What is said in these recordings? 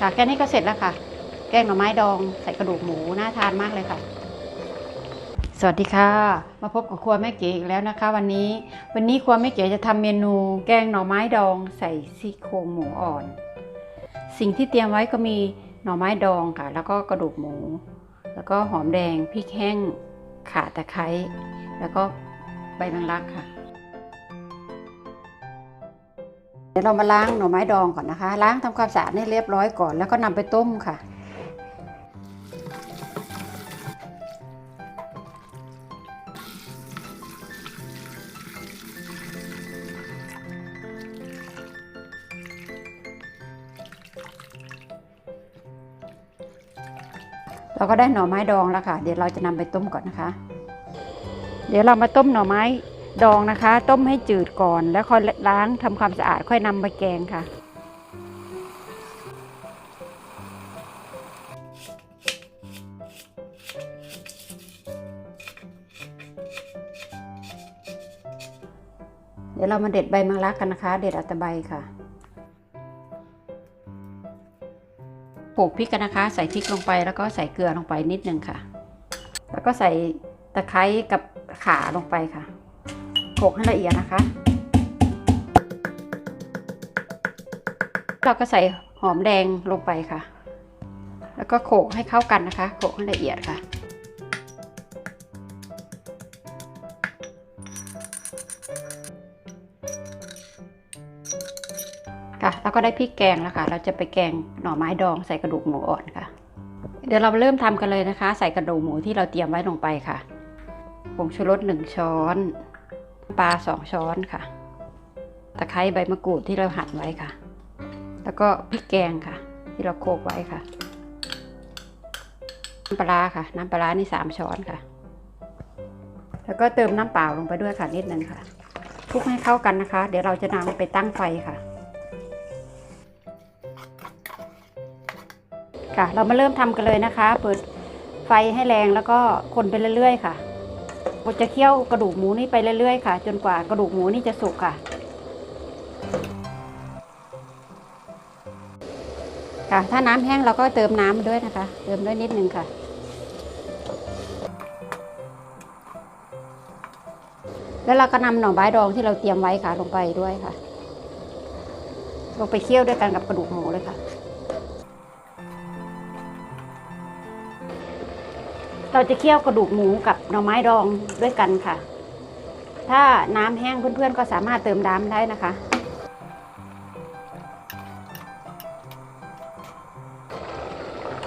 ค่ะแค่นี้ก็เสร็จแล้วค่ะ แกงหน่อไม้ดองใส่กระดูกหมูน่าทานมากเลยค่ะ สวัสดีค่ะ มาพบกับครัวแม่เก๋อีกแล้วนะคะ วันนี้ วันนี้ครัวแม่เก๋จะทำเมนู แกงหน่อไม้ดองใส่ซี่โครงหมูอ่อน สิ่งที่เตรียมไว้ก็มีหน่อไม้ดองค่ะ แล้วก็กระดูกหมู แล้วก็หอมแดงพริกแห้งข่าตะไคร้แล้วก็ใบแมงลักค่ะ ดี๋ยวเรามาล้างหน่อไม้ดองก่อนนะคะ ล้างทำความสะอาดให้เรียบร้อยก่อน แล้วก็นำไปต้มค่ะ เราก็ได้หน่อไม้ดองแล้วค่ะ เดี๋ยวเราจะนำไปต้มก่อนนะคะ เดี๋ยวเรามาต้มหน่อไม้ ดองนะคะ ต้มให้จืดก่อน แล้วค่อยล้างทำความสะอาดค่อยนำไปแกงค่ะ เดี๋ยวเรามาเด็ดใบมังลักกันนะคะ เด็ดอาแตะใบค่ะโขลกพริกกันนะคะ ใส่พริกลงไปแล้วก็ใส่เกลือลงไปนิดนึงค่ะ แล้วก็ใส่ตะไคร้กับข่าลงไปค่ะ โขลกให้ละเอียดนะคะ เราก็ใส่หอมแดงลงไปค่ะ แล้วก็โขลกให้เข้ากันนะคะ โขลกให้ละเอียดค่ะค่ะแล้วก็ได้พริกแกงแล้วค่ะ เราจะไปแกงหน่อไม้ดองใส่กระดูกหมูอ่อนค่ะ เดี๋ยวเราเริ่มทำกันเลยนะคะ ใส่กระดูกหมูที่เราเตรียมไว้ลงไปค่ะผงชูรสหนึ่งช้อน ปลาสองช้อนค่ะ ตะไคร้ใบมะกรูดที่เราหั่นไว้ค่ะ แล้วก็พริกแกงค่ะ ที่เราโขกไว้ค่ะ น้ำปลาค่ะ น้ำปลาร้านี่สามช้อนค่ะ แล้วก็เติมน้ำเปล่าลงไปด้วยค่ะนิดนึงค่ะคลุกให้เข้ากันนะคะ เดี๋ยวเราจะนำไปตั้งไฟค่ะค่ะ เรามาเริ่มทำกันเลยนะคะ เปิดไฟให้แรงแล้วก็คนไปเรื่อยๆค่ะ เราจะเคี่ยวกระดูกหมูนี่ไปเรื่อยๆค่ะ จนกว่ากระดูกหมูนี่จะสุกค่ะ ค่ะ ถ้าน้ำแห้งเราก็เติมน้ำด้วยนะคะ เติมด้วยนิดนึงค่ะ แล้วเราก็นำหน่อไม้ดองที่เราเตรียมไว้ค่ะลงไปด้วยค่ะ ลงไปเคี่ยวด้วยกันกับกระดูกหมูเลยค่ะ เราจะเคี่ยวกระดูกหมูกับหน่อไม้ดองด้วยกันค่ะ ถ้าน้ำแห้งเพื่อนๆก็สามารถเติมน้ำได้นะคะ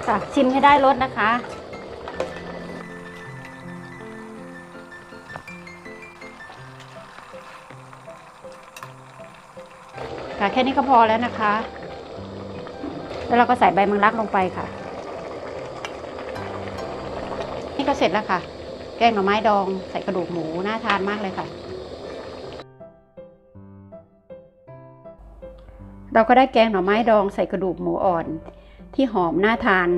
ค่ะชิมให้ได้รสนะคะ ค่ะแค่นี้ก็พอแล้วนะคะ แล้วเราก็ใส่ใบมังลักลงไปค่ะ นี่ก็เสร็จแล้วค่ะ แกงหน่อไม้ดองใส่กระดูกหมูน่าทานมากเลยค่ะ เราก็ได้แกงหน่อไม้ดองใส่กระดูกหมูอ่อน ที่หอมน่าทาน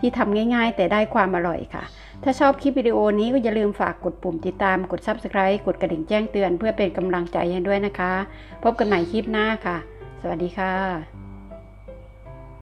ที่ทำง่าย ๆ แต่ได้ความอร่อยค่ะ ถ้าชอบคลิปวิดีโอนี้ก็อย่าลืมฝากกดปุ่มติดตามกด Subscribe กดกระดิ่งแจ้งเตือนเพื่อเป็นกำลังใจให้ด้วยนะคะ พบกันใหม่คลิปหน้าค่ะ สวัสดีค่ะ